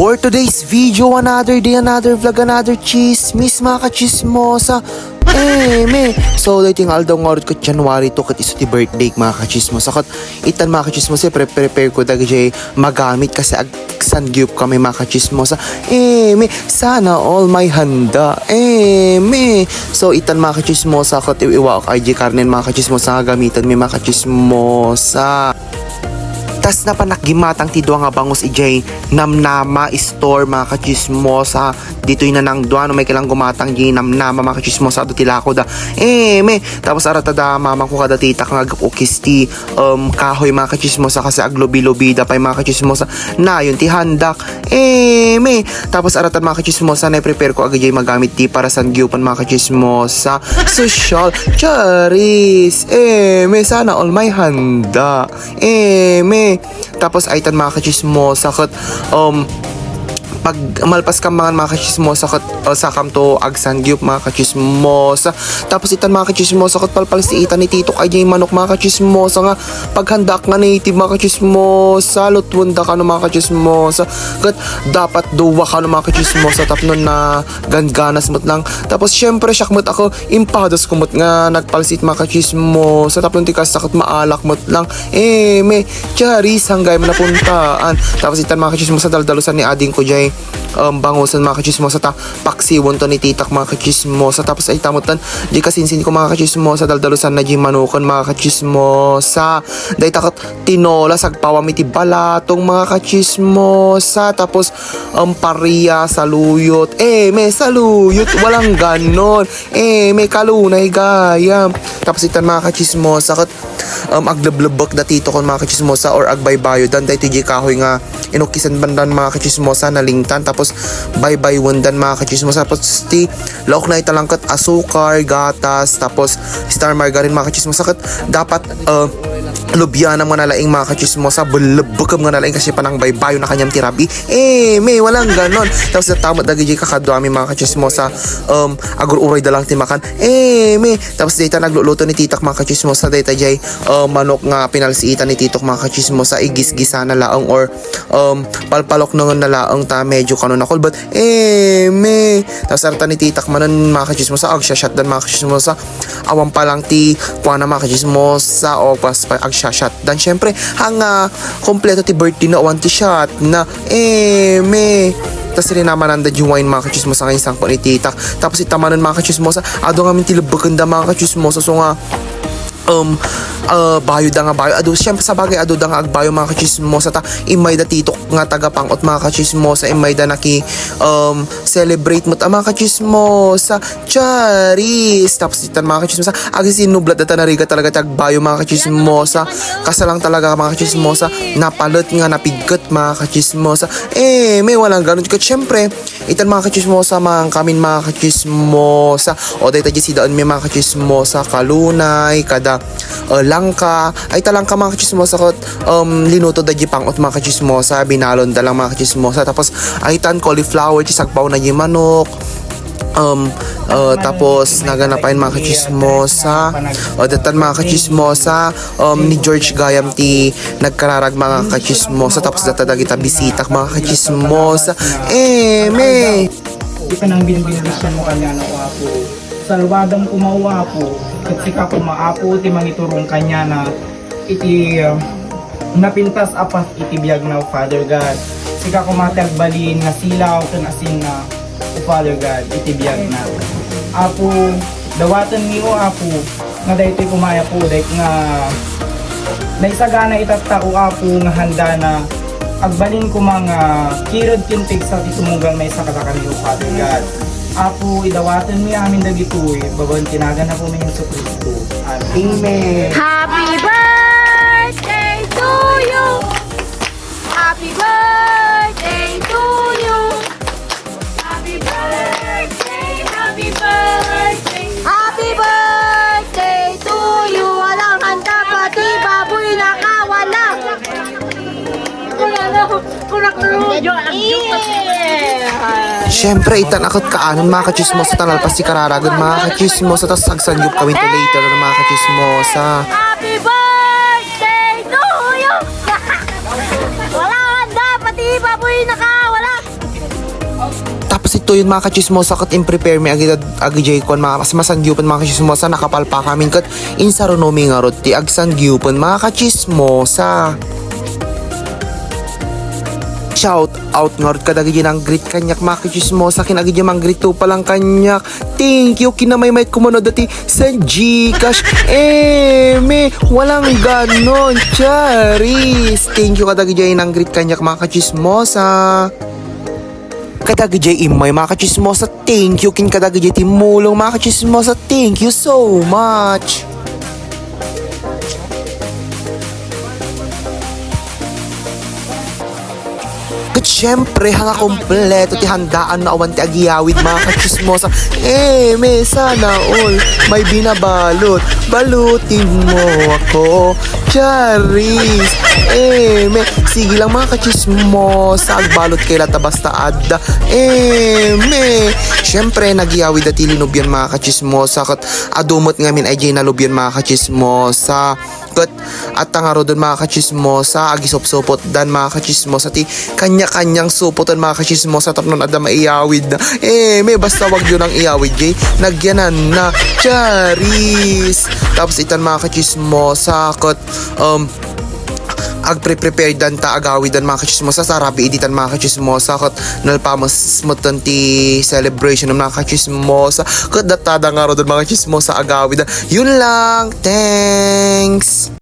For today's video, another day, another vlog, another chismis, mga kachismosa. Eh, me. So, dating aldaw nga rin ko January to kat iso ti birthday mga kachismosa. Kat itan mga kachismosa, pre-prepare ko dagi jay magamit kasi ag sangyup kami mga kachismosa. Eh, me. Sana all may handa. Eh, me. So, itan mga kachismosa kat iwa ak IG karnen mga kachismosa gamitan mi mga kachismosa. Tas na panakgimatang ti nga bangus ijay namnama store mga kachismosa. Dito na nang duwa no may kilang gumatang di namnama mga kachismosa do tilako da. Eh me tapos arata da mama ko kada tita nga ukis ti um, kahoy mga kachismosa kasi aglobi-lobi da pa yung mga kachismosa na yun ti handak. Eh me tapos aratan mga kachismosa na prepare ko agad magamit di para sa gyupan mga kachismosa. Social charis. Eh me sana all may handa. Eh me tapos ay tan mga kachismosa kat um pag malpas ka mga mga kachismosa kat uh, sakam to agsan gyup mga kachismosa. Tapos itan mga kachismosa kat palpal si itan ni tito kay jay manok mga kachismosa nga. Paghandak nga native mga kachismosa lutwanda ka no mga kachismosa. Kat dapat duwa ka no mga kachismosa tapnon na ganganas mot lang tapos syempre siyak mot ako impados kumot nga nagpalsit mga kachismosa. Tapnon ti kasakot maalak mot lang eh me charis hanggay mo napuntaan tapos itan mga kachismosa daldalusan ni ading ko jay um, bangusan mga kachismosa ta paksiwon to ni titak mga kachismosa. Tapos ay tamutan di kasinsin ko mga kachismosa daldalusan na di manukan mga kachismosa. Day takot tinola sagpawa miti balatong mga kachismosa. Tapos um, paria saluyot. Eh may saluyot walang ganon. Eh may kalunay gayam tapos itan mga kachismosa kat um, aglablabak na tito kon mga kachismosa or agbaybayo dan day tiji kahoy nga inukisan bandan mga kachismosa na lingtan. Tapos bye-bye wandan mga kachismosa. Tapos ti laok na italangkat asukar gatas. Tapos star margarine mga kachismosa. Kat dapat uh, lubya ng mga nalaing mga kachismosa bulubukam nga nalaing kasi panang baybayo na kanyang tirabi. Eh may walang ganon. Tapos natamot na gigi kakadwami mga kachismosa um, agur uray dalang timakan. Eh may. Tapos data nagluluto ni titak mga kachismosa data jay um, manok nga pinalsiitan ni titok mga kachismosa igis-gisa na laong or um, palpalok na laong ta medyo kanon na kulbat eh may. Tapos arta ni titak manon mga kachismosa ag siya dan mga kachismosa awan pa lang ti kuha na mga kachismosa o pas pa ag siya shot dan syempre hanga kompleto ti birthday na ti shot na eh may tapos rin naman ang yung wine mga kachismosa ngayon sangko ni titak tapos itamanan mga kachismosa ado nga min tilabaganda mga kachismosa. So nga um uh, bayo da nga bayo. Ado syempre sa bagay ado da nga agbayo mga kachismosa ta. Imay da titok nga tagapangot mga kachismosa. Imay da naki um celebrate mo ta mga kachismosa. Charis! Tapos itan mga kachismosa. Agi sinublat da ta nariga talaga tagbayo mga kachismosa. Kasalang talaga mga kachismosa. Napalot nga napigat mga kachismosa. Eh may walang ganun. Kat syempre itan mga kachismosa mga kamin mga kachismosa. O dahil tayo si daan may mga kachismosa kalunay kada uh, langka ay talang ka mga kachismosa kot um, linuto da pangot mga kachismosa. Binalon da lang mga kachismosa. Tapos ay tan cauliflower chisagpaw na manok. Um uh, tapos naganapain mga kachismosa. O datan mga kachismosa. Um, ni George Gayam ti nagkararag mga kachismosa. Tapos data dagita bisitak mga kachismosa. Eh me. Di ka nang binibisyan mo kanya na wapo. Salwadang kumawapo. Sika kumaapo, ti mangiturong kanya na iti uh, napintas apas iti biyag na Father God. Sika kumatag balin na silaw kan asin na o Father God, iti biyag na. Apo, dawatan o apo, nga dahito kumaya po, dahit nga naisagana itatao apo nga handa na agbalin ko mga kirod kintig sa titumunggang may sakatakan ni Father God. Apo, idawatan mo yung amin dagitoy, bagon tinagan na po may Yesu Kristo. Amen. Happy birthday to you. Happy birthday Siyempre, itan akot kaanon mga kachismosa tanalpas si kararagan mga kachismosa tapos sagsangyup kami to later na mga kachismosa. Happy birthday to you. Wala handa pati baboy nakawala. to yun mga kachismosa kat in prepare me agad agi jay kon mga mas masanggyupan mga kachismosa nakapalpa kami kat in sarunomi nga rot ti agsanggyupan mga kachismosa Shout out nga rot kadagi ng greet kanyak. Mga kachismosa kinagi mang greet to palang kanyak. Thank you kinamay may kumunod dati sa Gcash. Eh me walang ganon Charis. Thank you kadagi ng greet kanyak mga kachismosa Kadagi jay imay mga kachismosa Thank you kin kadagi jay timulong mga kachismosa Thank you so much Kat syempre, hanga kompleto ti handaan na awan ti agiyawid mga kachismosa. Eh, may sana all may binabalot. Balutin mo ako, Charis. Eh, may sige lang mga kachismosa. Agbalot kay lata basta adda. Eh, may syempre, nagyawid at ilinubyan mga kachismosa. Kat adumot ngamin ay jay nalubyan mga kachismosa. Kat at tangaro doon mga kachismosa. Agisop-sopot dan mga kachismosa. Ti kanya-kanyang supotan mga kachismosa. Tapnon ada maiyawid na. Eh, may basta wag yun ang iyawid jay. Nagyanan na. Charis. Tapos itan mga kachismosa. Kat um, agpre-prepare dan ta agawid dan mga kachismosa sa rabi editan mga kachismosa kat nalpamas mutan ti celebration ng mga kachismosa. Kat datada nga ro doon mga kachismosa agawid yun lang. Thanks